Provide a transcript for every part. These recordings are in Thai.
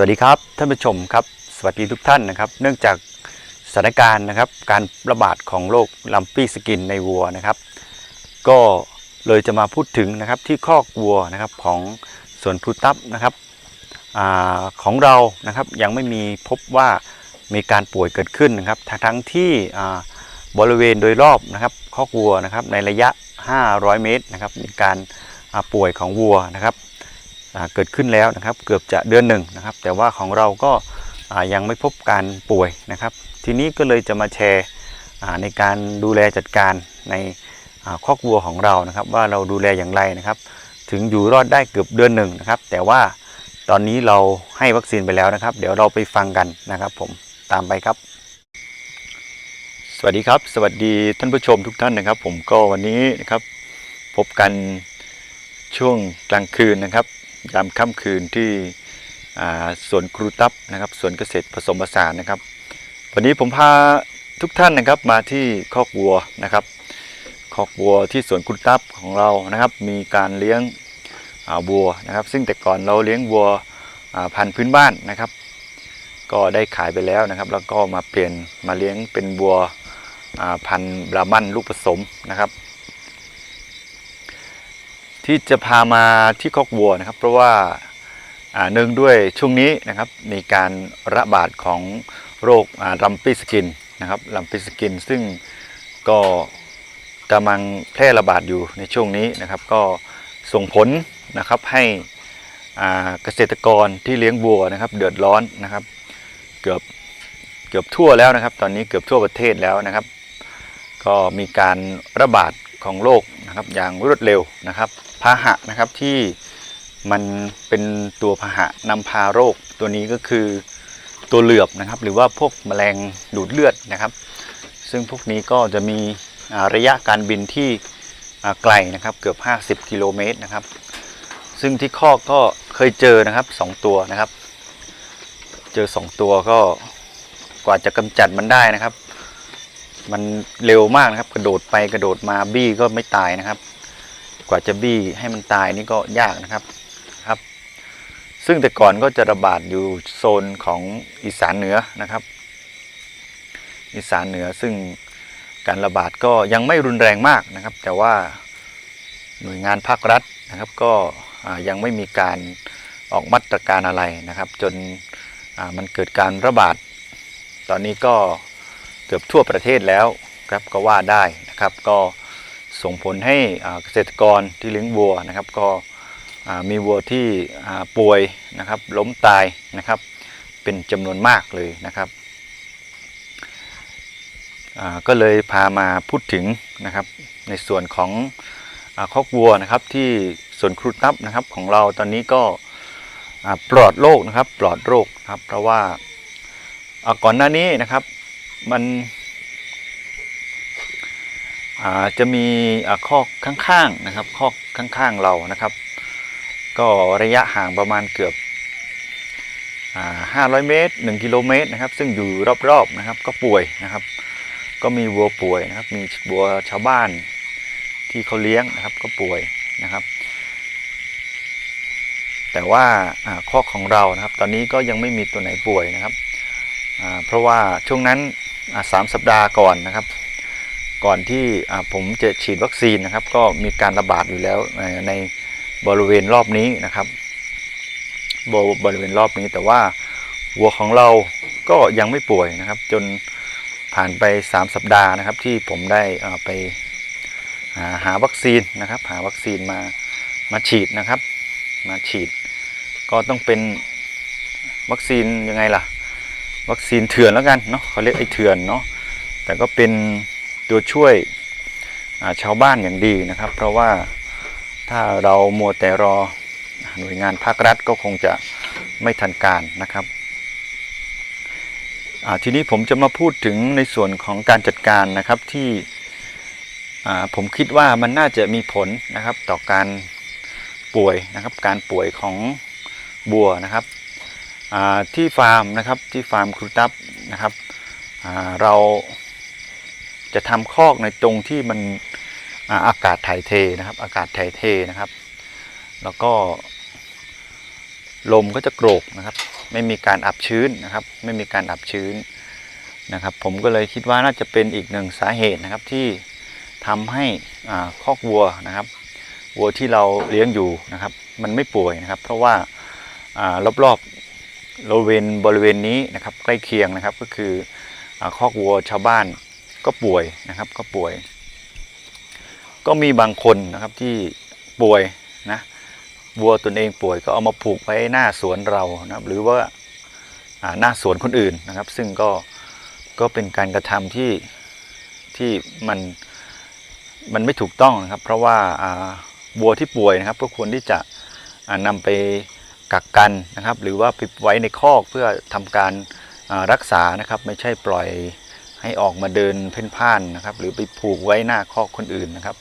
วัสดีครับท่านผู้ชมครับ สวัสดีทุกท่านนะครับ เนื่องจากสถานการณ์นะครับ การระบาดของโรคลัมปี้สกินในวัวนะครับ ก็เลยจะมาพูดถึงนะครับที่คอกวัวนะครับของสวนพลูตับนะครับอของเรานะครับยังไม่มีพบว่ามีการป่วยเกิดขึ้นนะครับ ทั้งที่บริเวณโดยรอบนะครับคอกวัวนะครับในระยะ 500 เมตรนะครับมีการป่วยของวัวนะครับ เกิดขึ้นแล้วนะครับ เกือบจะเดือนหนึ่งนะครับ แต่ว่าของเราก็ยังไม่พบการป่วยนะครับ ทีนี้ก็เลยจะมาแชร์ในการดูแลจัดการในอ่าคอกวัวของเรานะครับ ว่าเราดูแลอย่างไรนะครับ ถึงอยู่รอดได้เกือบเดือนหนึ่งนะครับ แต่ว่าตอนนี้เราให้วัคซีนไปแล้วนะครับ เดี๋ยวเราไปฟังกันนะครับผมตามไปครับ สวัสดีครับ สวัสดีท่านผู้ชมทุกท่านนะครับ ผมก็วันนี้นะครับ พบกันช่วงกลางคืนนะครับ ยามค่ำคืนที่สวนครูตับนะครับสวนเกษตรผสมผสานนะครับ วันนี้ผมพาทุกท่านนะครับมาที่คอกวัวนะครับคอกวัวที่สวนครูตับของเรานะครับ มีการเลี้ยงวัวนะครับ ซึ่งแต่ก่อนเราเลี้ยงวัวพันธุ์พื้นบ้านนะครับ ก็ได้ขายไปแล้วนะครับ แล้วก็มาเปลี่ยนมาเลี้ยงเป็นวัวพันธุ์บรามันลูกผสมนะครับ ที่จะพามาที่คอกวัวนะครับ เพราะว่าอ่าเนื่องด้วยช่วงนี้นะครับมีการระบาดของโรคลัมปีสกินนะครับลัมปีสกิน ซึ่งก็กำลังแพร่ระบาดอยู่ในช่วงนี้นะครับ ก็ส่งผลนะครับให้เกษตรกรที่เลี้ยงวัวนะครับ เดือดร้อนนะครับ เกือบเกือบทั่วแล้วนะครับ ตอนนี้เกือบทั่วประเทศแล้วนะครับ ก็มีการระบาด ของโรคนะครับอย่างรวดเร็วนะครับพาหะนะครับที่มันเป็นตัวพาหะนำพาโรค ตัวนี้ก็คือตัวเหลือบนะครับ หรือว่าพวกแมลงดูดเลือดนะครับ ซึ่งพวกนี้ก็จะมีระยะการบินที่ไกลนะครับเกือบ 50 กิโลเมตรนะครับ ซึ่งที่คอกก็เคยเจอนะครับ 2 ตัวนะครับ เจอ 2 ตัวก็กว่าจะกำจัดมันได้นะครับ มันเร็วมากนะครับ กระโดดไปกระโดดมาบี้ก็ไม่ตายนะครับ กว่าจะบี้ให้มันตายนี่ก็ยากนะครับครับ ซึ่งแต่ก่อนก็จะระบาดอยู่โซนของอีสานเหนือนะครับ อีสานเหนือซึ่งการระบาดก็ยังไม่รุนแรงมากนะครับ แต่ว่าหน่วยงานภาครัฐนะครับ ก็ยังไม่มีการออกมาตรการอะไรนะครับ จนมันเกิดการระบาด ตอนนี้ก็ เกือบทั่วประเทศแล้วครับก็ว่าได้นะครับก็ส่งผลให้เกษตรกรที่เลี้ยงวัวนะครับ ก็มีวัวที่ป่วยนะครับล้มตายนะครับ เป็นจำนวนมากเลยนะครับก็เลยพามาพูดถึงนะครับในส่วนของอคอกวัวนะครับที่ส่วนครูตับนะครับของเราตอนนี้ก็ปลอดโรคนะครับปลอดโรคครับเพราะว่าก่อนหน้านี้นะครับ มันจะมีอ่าข้อข้างๆนะครับข้อข้างๆเรานะครับ ก็ระยะห่างประมาณเกือบอ่า500 เมตร 1 กิโลเมตรนะครับ ซึ่งอยู่รอบๆนะครับก็ป่วยนะครับ ก็มีวัวป่วยนะครับ มีวัวชาวบ้านที่เขาเลี้ยงนะครับก็ป่วยนะครับ แต่ว่าอ่าข้อของเรานะครับ ตอนนี้ก็ยังไม่มีตัวไหนป่วยนะครับเพราะว่าช่วงนั้น สามสัปดาห์ก่อนนะครับ ก่อนที่ผมจะฉีดวัคซีนนะครับ ก็มีการระบาดอยู่แล้วในบริเวณรอบนี้นะครับบบริเวณรอบนี้แต่ว่าวัวของเราก็ยังไม่ป่วยนะครับ จนผ่านไป 3 สัปดาห์นะครับ ที่ผมได้ไปหาหาวัคซีนนะครับ หาวัคซีนมามาฉีดนะครับ มาฉีด ก็ต้องเป็นวัคซีนยังไงล่ะ วัคซีนเถื่อนแล้วกันเนาะเขาเรียกไอ้เถื่อนเนาะแต่ก็เป็นตัวช่วยาชาวบ้านอย่างดีนะครับ เพราะว่าถ้าเรามัวแต่รอหน่วยงานภาครัฐก็คงจะไม่ทันการนะครับทีนี้ผมจะมาพูดถึงในส่วนของการจัดการนะครับที่ผมคิดว่ามันน่าจะมีผลนะครับต่อการป่วยนะครับ การป่วยของบัวนะครับ ที่ฟาร์มนะครับที่ฟาร์มครูตับนะครับเราจะทำคอกในตรงที่มันอาอากาศถ่ายเทนะครับ อากาศถ่ายเทนะครับ แล้วก็ ลมก็จะโกรกนะครับ ไม่มีการอับชื้นนะครับ ไม่มีการอับชื้นนะครับ ผมก็เลยคิดว่าน่าจะเป็นอีกหนึ่งสาเหตุนะครับที่ทำให้คอกวัวนะครับ วัวที่เราเลี้ยงอยู่นะครับ มันไม่ป่วยนะครับ เพราะว่าอ่ารอบๆ บริเวณบริเวณนี้นะครับใกล้เคียงนะครับก็คือคอกวัวชาวบ้านก็ป่วยนะครับก็ป่วย ก็มีบางคนนะครับที่ป่วยนะวัวตนเองป่วยก็เอามาผูกไว้หน้าสวนเรานะครับหรือว่าหน้าสวนคนอื่นนะครับ ซึ่งก็ก็เป็นการกระทำที่ที่มันมันไม่ถูกต้องนะครับ เพราะว่าวัวที่ป่วยนะครับก็ควรที่จะอ่านำไป กักกันนะครับ หรือว่าไปไว้ในคอกเพื่อทำการรักษานะครับ ไม่ใช่ปล่อยให้ออกมาเดินเพ่นพ่านนะครับ หรือไปผูกไว้หน้าคอกคนอื่นนะครับ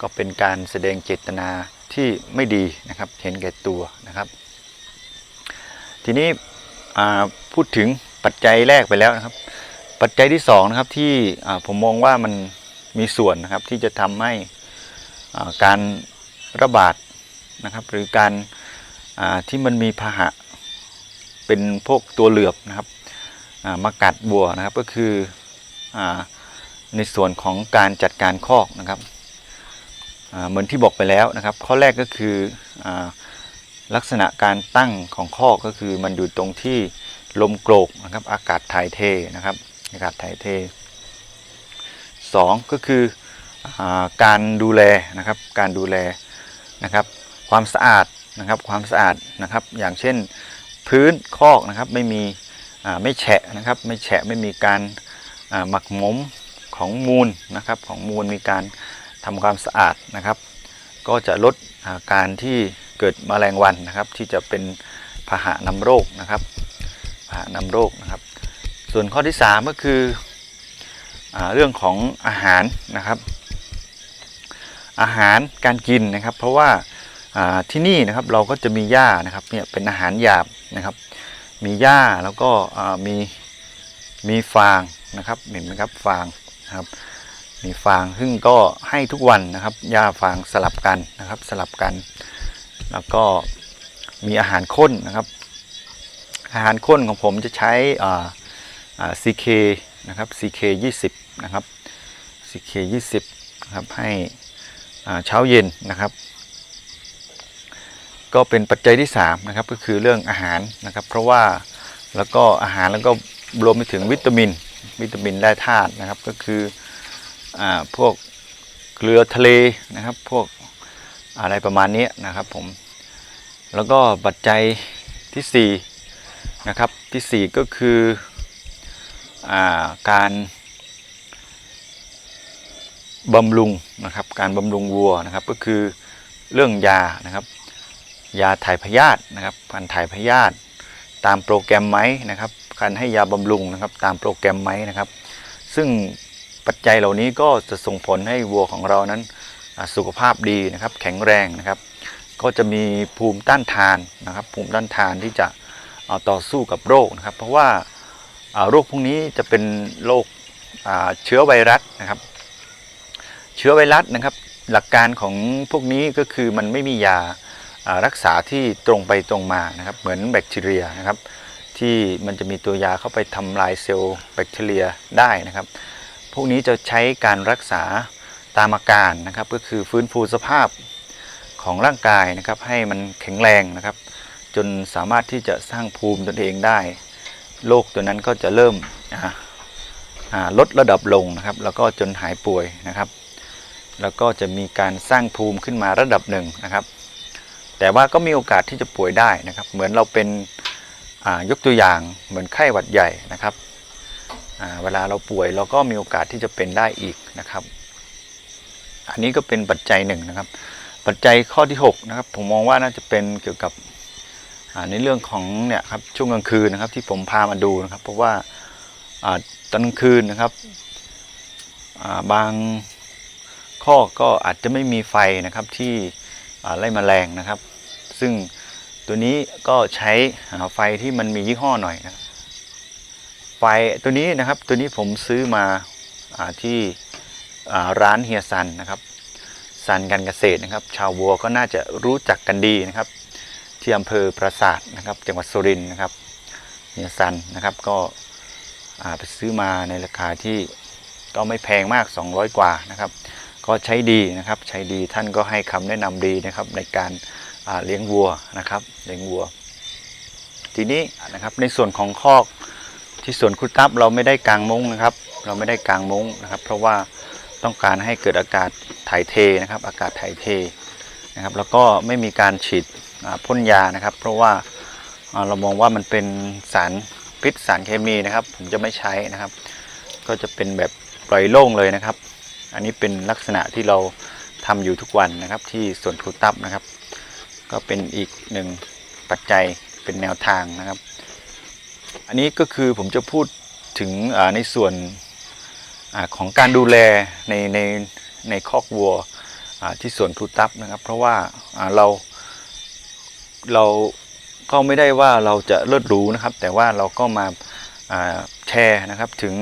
ก็เป็นการแสดงเจตนาที่ไม่ดีนะครับ เห็นแก่ตัวนะครับ ทีนี้พูดถึงปัจจัยแรกไปแล้วนะครับ ปัจจัยที่สองนะครับที่ผมมองว่ามันมีส่วนนะครับที่จะทำให้การระบาดนะครับ หรือการ ที่มันมีพาหะเป็นพวกตัวเหลือบนะครับมากัดบัวนะครับก็คืออในส่วนของการจัดการคอกนะครับเหมือนที่บอกไปแล้วนะครับ ข้อแรกก็คืออลักษณะการตั้งของคอกก็คือมันอยู่ตรงที่ลมโกรกนะครับ อากาศถ่ายเทนะครับอากาศถ่ายเทสองก็คืออการดูแลนะครับการดูแลนะครับ ความสะอาด นะครับ ความสะอาดนะครับ อย่างเช่นพื้นคอกนะครับไม่มีไม่แฉะนะครับ ไม่แฉะไม่มีการหมักหมมของมูลนะครับ ของมูลมีการทำความสะอาดนะครับ ก็จะลดอาการที่เกิดแมลงวันนะครับ ที่จะเป็นพาหะนำโรคนะครับพาหะนำโรคนะครับ ส่วนข้อที่ 3 ก็คืออเรื่องของอาหารนะครับ อาหารการกินนะครับ เพราะว่า ที่นี่นะครับเราก็จะมีหญ้านะครับเนี่ยเป็นอาหารหยาบนะครับ มีหญ้าแล้วก็มีมีฟางนะครับเห็นไหมครับฟางนะครับมีฟางซึ่งก็ให้ทุกวันนะครับหญ้าฟางสลับกันนะครับสลับกัน แล้วก็มีอาหารข้นนะครับ อาหารข้นของผมจะใช้อ่าอ่า CK นะครับ CK 20นะครับ CK 20นะครับให้เช้าเย็นนะครับ ก็เป็นปัจจัยที่3นะครับก็คือเรื่องอาหารนะครับ เพราะว่าแล้วก็อาหารแล้วก็รวมไปถึงวิตามิน วิตามินและธาตุนะครับ ก็คืออ่าพวกเกลือทะเลนะครับ พวกอะไรประมาณนี้นะครับผมแล้วก็ปัจจัยที่4นะครับที่4ก็คืออาการบำรุงนะครับ การบำรุงวัวนะครับ ก็คือเรื่องยานะครับ ยาถ่ายพยาธินะครับการถ่ายพยาธิตามโปรแกรมไหมนะครับ การให้ยาบำรุงนะครับตามโปรแกรมไหมนะครับ ซึ่งปัจจัยเหล่านี้ก็จะส่งผลให้วัวของเรานั้นสุขภาพดีนะครับ แข็งแรงนะครับ ก็จะมีภูมิต้านทานนะครับ ภูมิต้านทานที่จะเอาต่อสู้กับโรคนะครับ เพราะว่าโรคพวกนี้จะเป็นโรคเชื้อไวรัสนะครับ เชื้อไวรัสนะครับ หลักการของพวกนี้ก็คือมันไม่มียา รักษาที่ตรงไปตรงมานะครับ เหมือนแบคทีเรียนะครับ ที่มันจะมีตัวยาเข้าไปทำลายเซลล์แบคทีเรียได้นะครับ พวกนี้จะใช้การรักษาตามอาการนะครับ ก็คือฟื้นฟูสภาพของร่างกายนะครับ ให้มันแข็งแรงนะครับ จนสามารถที่จะสร้างภูมิตนเองได้โรคตัวนั้นก็จะเริ่มลดระดับลงนะครับ แล้วก็จนหายป่วยนะครับ แล้วก็จะมีการสร้างภูมิขึ้นมาระดับหนึ่งนะครับ แต่ว่าก็มีโอกาสที่จะป่วยได้นะครับ เหมือนเราเป็นยกตัวอย่างเหมือนไข้หวัดใหญ่นะครับเวลาเราป่วยเราก็มีโอกาสที่จะเป็นได้อีกนะครับ อันนี้ก็เป็นปัจจัยหนึ่งนะครับ ปัจจัยข้อที่6นะครับผมมองว่าน่าจะเป็นเกี่ยวกับในเรื่องของเนี่ยครับช่วงกลางคืนนะครับ ที่ผมพามาดูนะครับ เพราะว่าตอนกลางคืนนะครับบางข้อก็อาจจะไม่มีไฟนะครับที่ ไล่แมลงนะครับ ซึ่งตัวนี้ก็ใช้ไฟที่มันมียี่ห้อหน่อยนะไฟตัวนี้นะครับตัวนี้ผมซื้อมาอที่ร้านเฮียซันนะครับซันการเกษตรนะครับ ชาววัวก็น่าจะรู้จักกันดีนะครับ ที่อำเภอปราสาทนะครับ จังหวัดสุรินทร์นะครับเฮียซันนะครับก็ไปซื้อมาในราคาที่ก็ไม่แพงมาก 200 กว่านะครับ ก็ใช้ดีนะครับใช้ดีท่านก็ให้คำแนะนำดีนะครับในการาเลี้ยงวัวนะครับเลี้ยงวัว ทีนี้นะครับในส่วนของคอกที่ส่วนคุตับเราไม่ได้กางมุ้งนะครับ เราไม่ได้กางมุ้งนะครับ เพราะว่าต้องการให้เกิดอากาศถ่ายเทนะครับ อากาศถ่ายเทนะครับ แล้วก็ไม่มีการฉีดพ่นยานะครับ เพราะว่าเรามองว่ามันเป็นสารพิษสารเคมีนะครับ ผมจะไม่ใช้นะครับ ก็จะเป็นแบบปล่อยโล่งเลยนะครับ อันนี้เป็นลักษณะที่เราทำอยู่ทุกวันนะครับ ที่สวนครูตับนะครับ ก็เป็นอีกหนึ่งปัจจัยเป็นแนวทางนะครับ อันนี้ก็คือผมจะพูดถึงในส่วนอของการดูแลในในในคอกวัวที่สวนครูตับนะครับ เพราะว่าเราเราก็ไม่ได้ว่าเราจะเลิศรู้นะครับ แต่ว่าเราก็มาแชร์นะครับถึง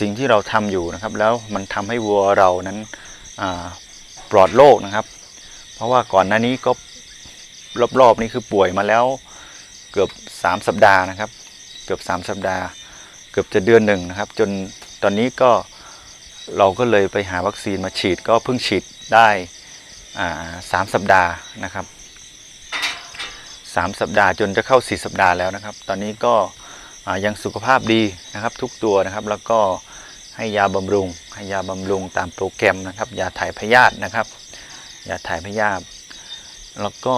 สิ่งที่เราทำอยู่นะครับ แล้วมันทำให้วัวเรานั้นปลอดโรคนะครับ เพราะว่าก่อนหน้านี้ก็รอบๆนี่คือป่วยมาแล้วเกือบ 3 สัปดาห์นะครับ เกือบ 3 สัปดาห์ เกือบจะเดือนหนึ่งนะครับ จนตอนนี้ก็เราก็เลยไปหาวัคซีนมาฉีดก็เพิ่งฉีดได้สามสัปดาห์นะครับสามสัปดาห์จนจะเข้า4สัปดาห์แล้วนะครับ ตอนนี้ก็ ยังสุขภาพดีนะครับทุกตัวนะครับ แล้วก็ให้ยาบำรุง ให้ยาบำรุงตามโปรแกรมนะครับ ยาถ่ายพยาธินะครับ ยาถ่ายพยาธิแล้วก็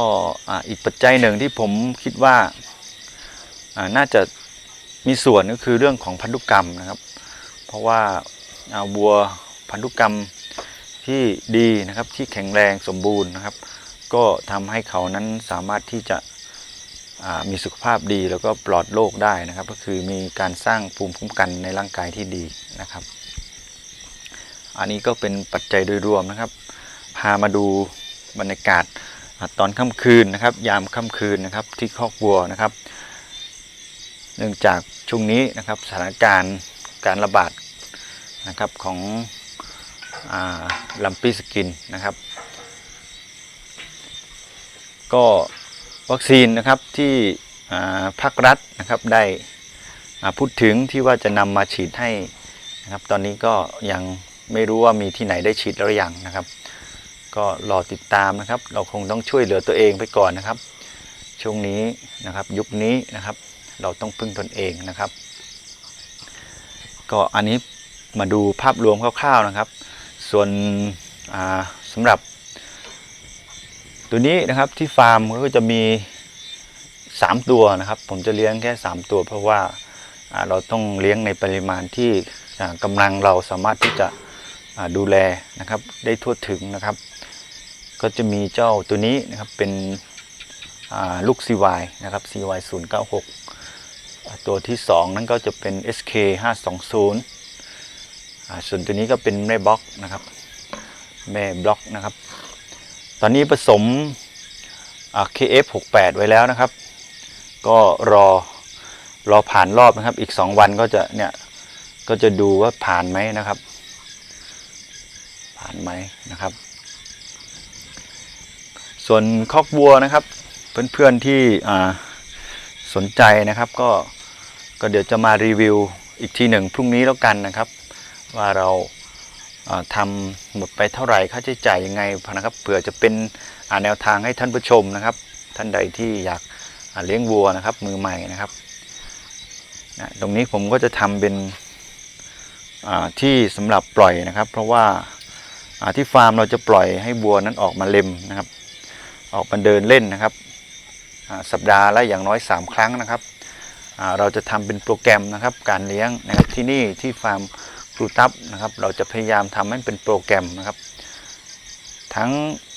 อีกปัจจัยหนึ่งที่ผมคิดว่าน่าจะมีส่วนก็คือเรื่องของพันธุกรรมนะครับ เพราะว่าอ่าวัวพันธุกรรมที่ดีนะครับที่แข็งแรงสมบูรณ์นะครับ ก็ทำให้เขานั้นสามารถที่จะ มีสุขภาพดีแล้วก็ปลอดโรคได้นะครับ ก็คือมีการสร้างภูมิคุ้มกันในร่างกายที่ดีนะครับ อันนี้ก็เป็นปัจจัยโดยรวมนะครับ พามาดูบรรยากาศตอนค่ำคืนนะครับ ยามค่ำคืนนะครับที่คอกวัวนะครับ เนื่องจากช่วงนี้นะครับสถานการณ์การระบาดนะครับของลัมปีสกินนะครับ ก็ วัคซีนนะครับที่ภาครัฐนะครับได้พูดถึงที่ว่าจะนำมาฉีดให้นะครับตอนนี้ก็ยังไม่รู้ว่ามีที่ไหนได้ฉีดแล้วหรือยังนะครับ ก็รอติดตามนะครับ เราคงต้องช่วยเหลือตัวเองไปก่อนนะครับ ช่วงนี้นะครับยุคนี้นะครับเราต้องพึ่งตนเองนะครับ ก็อันนี้มาดูภาพรวมคร่าวๆนะครับ ส่วนอ่าสำหรับ ตัวนี้นะครับที่ฟาร์มก็จะมี3ตัวนะครับ ผมจะเลี้ยงแค่3ตัว เพราะว่าเราต้องเลี้ยงในปริมาณที่อ่ากำลังเราสามารถที่จะดูแลนะครับ ได้ทั่วถึงนะครับ ก็จะมีเจ้าตัวนี้นะครับเป็นลูก CY นะครับ CY 0 9 6 ตัวที่ 2 นั้นก็จะเป็น SK 520อ่าส่วนตัวนี้ก็เป็นแม่บล็อกนะครับ แม่บล็อกนะครับ อนนี้ผสมอ่า KF 68 ไว้แล้วนะครับ ก็รอรอผ่านรอบนะครับ อีก 2 วันก็จะเนี่ยก็จะดูว่าผ่านไหมนะครับ ผ่านไหมนะครับ ส่วนคอกวัวนะครับ เพื่อนๆที่สนใจนะครับ ก็ก็เดี๋ยวจะมารีวิวอีกทีหนึ่งพรุ่งนี้แล้วกันนะครับ ว่าเรา ทำหมดไปเท่าไหร่ค่าใช้จ่ายยังไงนะครับเผื่อจะเป็นแนวทางให้ท่านผู้ชมนะครับ ท่านใดที่อยากเลี้ยงวัวนะครับมือใหม่นะครับตรงนี้ผมก็จะทำเป็นที่สำหรับปล่อยนะครับ เพราะว่าที่ฟาร์มเราจะปล่อยให้วัวนั้นออกมาเล็มนะครับ ออกมาเดินเล่นนะครับสัปดาห์ละอย่างน้อย 3 ครั้งนะครับเราจะทำเป็นโปรแกรมนะครับ การเลี้ยงนะครับที่นี่ที่ฟาร์ม รูตับนะครับ เราจะพยายามทำให้เป็นโปรแกรมนะครับ ทั้ง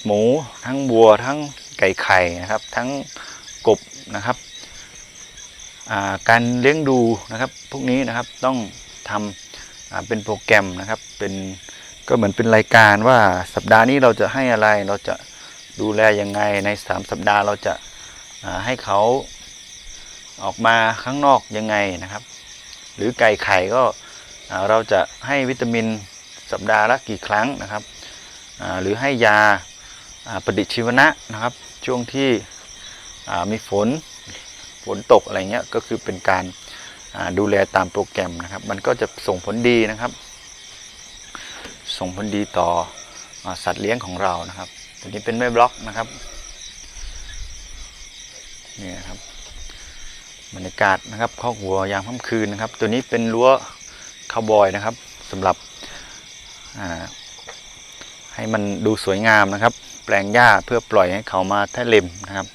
หมู ทั้งวัว ทั้งไก่ไข่นะครับ ทั้งกบนะครับาการเลี้ยงดูนะครับ พวกนี้นะครับต้องทำเป็นโปรแกรมนะครับ เป็นก็เหมือนเป็นรายการว่าสัปดาห์นี้เราจะให้อะไรเราจะดูแลยังไงใน 3 สัปดาห์เราจะาให้เขาออกมาข้างนอกยังไงนะครับ หรือไก่ไข่ก็ เราจะให้วิตามินสัปดาห์ละกี่ครั้งนะครับ หรือให้ยาปฏิชีวนะนะครับ ช่วงที่มีฝนฝนตกอะไรเงี้ยก็คือเป็นการดูแลตามโปรแกรมนะครับ มันก็จะส่งผลดีนะครับ ส่งผลดีต่ออสัตว์เลี้ยงของเรานะครับตัวนี้เป็นแม่บล็อกนะครับนี่นะครับบรรยากาศนะครับคอกวัวยามค่ำคืนนะครับ ตัวนี้เป็นรั้ว คาวบอยนะครับสำหรับให้มันดูสวยงามนะครับ แปลงหญ้าเพื่อปล่อยให้เขามาแท้เล็มนะครับ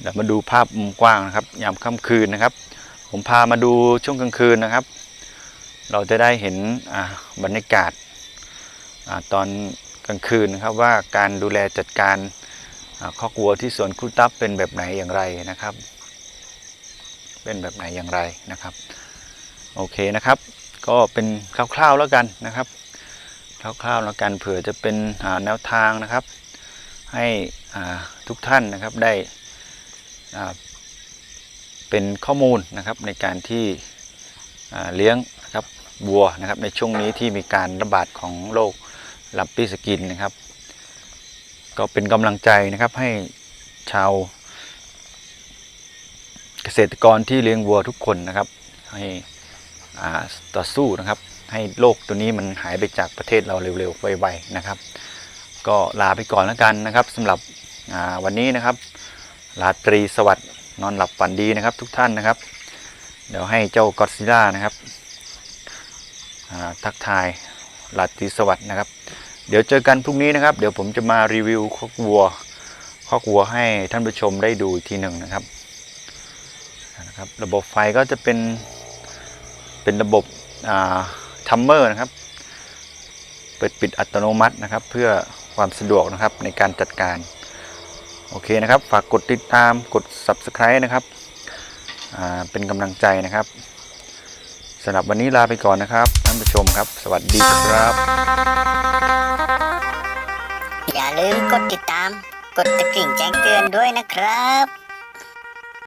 เดี๋ยวมาดูภาพมุมกว้างนะครับ ยามค่ำคืนนะครับ ผมพามาดูช่วงกลางคืนนะครับ เราจะได้เห็นบรรยากาศอตอนกลางคืนนะครับว่าการดูแลจัดการอ่าคอกวัวที่สวนครูตับเป็นแบบไหนอย่างไรนะครับ เป็นแบบไหนอย่างไรนะครับ โอเคนะครับ ก็เป็นคร่าวๆแล้วกันนะครับ คร่าวๆแล้วกันเผื่อจะเป็นแนวทางนะครับ ให้ทุกท่านนะครับได้เป็นข้อมูลนะครับในการที่เลี้ยงนะครับวัวนะครับในช่วงนี้ที่มีการระบาดของโรคลัมปี้สกินนะครับ ก็เป็นกำลังใจนะครับให้ชาวเกษตรกรที่เลี้ยงวัวทุกคนนะครับให้ ต่อสู้นะครับ ให้โรคตัวนี้มันหายไปจากประเทศเราเร็วๆไวๆนะครับ ก็ลาไปก่อนแล้วกันนะครับสำหรับวันนี้นะครับราตรีสวัสดิ์นอนหลับฝันดีนะครับ ทุกท่านนะครับ เดี๋ยวให้เจ้ากอดซิลล่านะครับทักทายราตรีสวัสดิ์นะครับ เดี๋ยวเจอกันพรุ่งนี้นะครับ เดี๋ยวผมจะมารีวิวคอกวัวคอกวัวให้ท่านผู้ชมได้ดูอีกทีหนึ่งนะครับนะครับ ระบบไฟก็จะเป็น เป็นระบบทัมเมอร์นะครับ เปิดปิดอัตโนมัตินะครับ เพื่อความสะดวกนะครับในการจัดการ โอเคนะครับ ฝากกดติดตามกด subscribe นะครับเป็นกำลังใจนะครับสำหรับวันนี้ลาไปก่อนนะครับท่านผู้ชมครับ สวัสดีครับ อย่าลืมกดติดตาม กดตะกิ่งแจ้งเตือนด้วยนะครับ